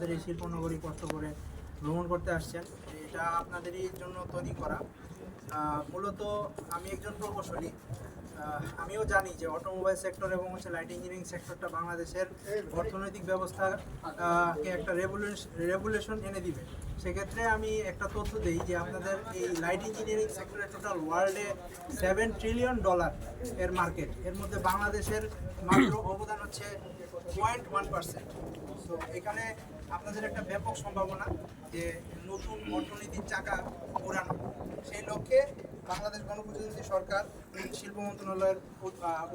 আমাদের এই শিল্পনগরী কষ্ট করে ভ্রমণ করতে আসছেন, এটা আপনাদেরই জন্য তৈরি করা। মূলত আমি একজন প্রকৌশলী। আমিও জানি যে অটোমোবাইল সেক্টর এবং হচ্ছে লাইট ইঞ্জিনিয়ারিং সেক্টরটা বাংলাদেশের অর্থনৈতিক ব্যবস্থা একটা রেগুলেশন এনে দিবে। সেক্ষেত্রে আমি একটা তথ্য দিই যে আপনাদের এই লাইট ইঞ্জিনিয়ারিং সেক্টরে টোটাল ওয়ার্ল্ডে সেভেন ট্রিলিয়ন ডলার এর মার্কেট এর মধ্যে বাংলাদেশের মাত্র অবদান হচ্ছে পয়েন্ট ওয়ান পার্সেন্ট তো এখানে আপনাদের একটা ব্যাপক সম্ভাবনা যে নতুন অর্থনীতির চাকা লক্ষ্যে বাংলাদেশ গণপ্রজাতন্ত্রী সরকার, শিল্প মন্ত্রণালয়ের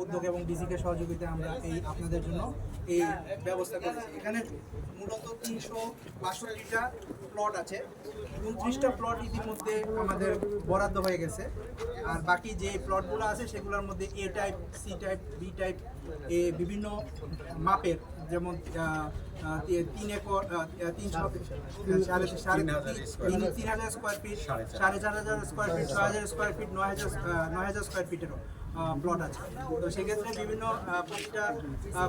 উদ্যোগ এবং ডিসিকে সহযোগিতায় আমরা এই আপনাদের জন্য এই ব্যবস্থা করেছি। এখানে মূলত তিনশো বাষট্টিটা প্লট আছে। উনত্রিশটা প্লট ইতিমধ্যে আমাদের বরাদ্দ হয়ে গেছে। আর বাকি যে প্লটগুলো আছে সেগুলোর মধ্যে A type C type B type এ বিভিন্ন মাপের যেমন তিন একর সাড়ে সাড়ে তিন তিন হাজার স্কোয়ার ফিট সাড়ে চার হাজার স্কোয়ার ফিট ছয় হাজার স্কোয়ার ফিট নয় হাজার নয় হাজার স্কোয়ার ফিটেরও প্লট আছে। তো সেক্ষেত্রে বিভিন্ন প্রতিটা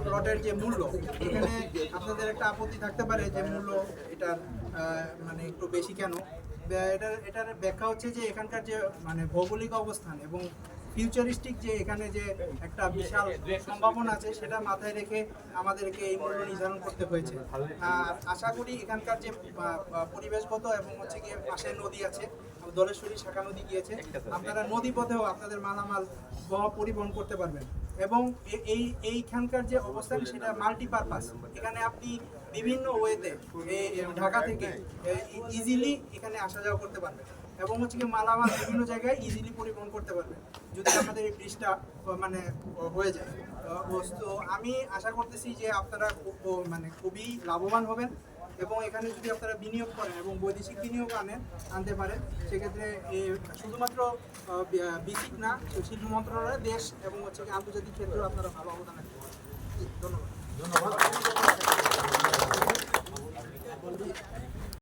প্লটের যে মূল্য এখানে আপনাদের একটা আপত্তি থাকতে পারে যে মূল্য এটার মানে একটু বেশি কেন? এটার এটার ব্যাখ্যা হচ্ছে যে এখানকার যে মানে ভৌগোলিক অবস্থান এবং ফিউচারিস্টিক যে এখানে যে একটা বিশাল সম্ভাবনা আছে, সেটা মাথায় রেখে আমাদেরকে এই মূল্য নির্ধারণ করতে হয়েছে। আশা করি এখানকার যে পরিবেশগত এবং হচ্ছে গিয়ে পাশে নদী আছে, দলেশ্বরী শাখা নদী গিয়েছে, আপনারা নদী পথেও আপনাদের মালামাল বহন পরিবহন করতে পারবেন। এবং এই, এইখানকার যে অবস্থান, সেটা মাল্টিপারপাস এখানে আপনি বিভিন্ন ওয়েতে ঢাকা থেকে ইজিলি এখানে আসা যাওয়া করতে পারবেন। এবং হচ্ছে কি মালামাল বিভিন্ন জায়গায় ইজিলি পরিবহন করতে পারবেন যদি আমাদের এই ব্রিজটা মানে হয়ে যায়। তো আমি আশা করতেছি যে আপনারা খুব মানে খুবই লাভবান হবেন এবং এখানে যদি আপনারা বিনিয়োগ করেন এবং বৈদেশিক বিনিয়োগ আনেন, আনতে পারেন, সেক্ষেত্রে শুধুমাত্র বিসিক না শিল্প মন্ত্রণালয়, দেশ এবং হচ্ছে আন্তর্জাতিক ক্ষেত্রেও আপনারা ভালো অবদান রাখতে পারেন ধন্যবাদ। ধন্যবাদ।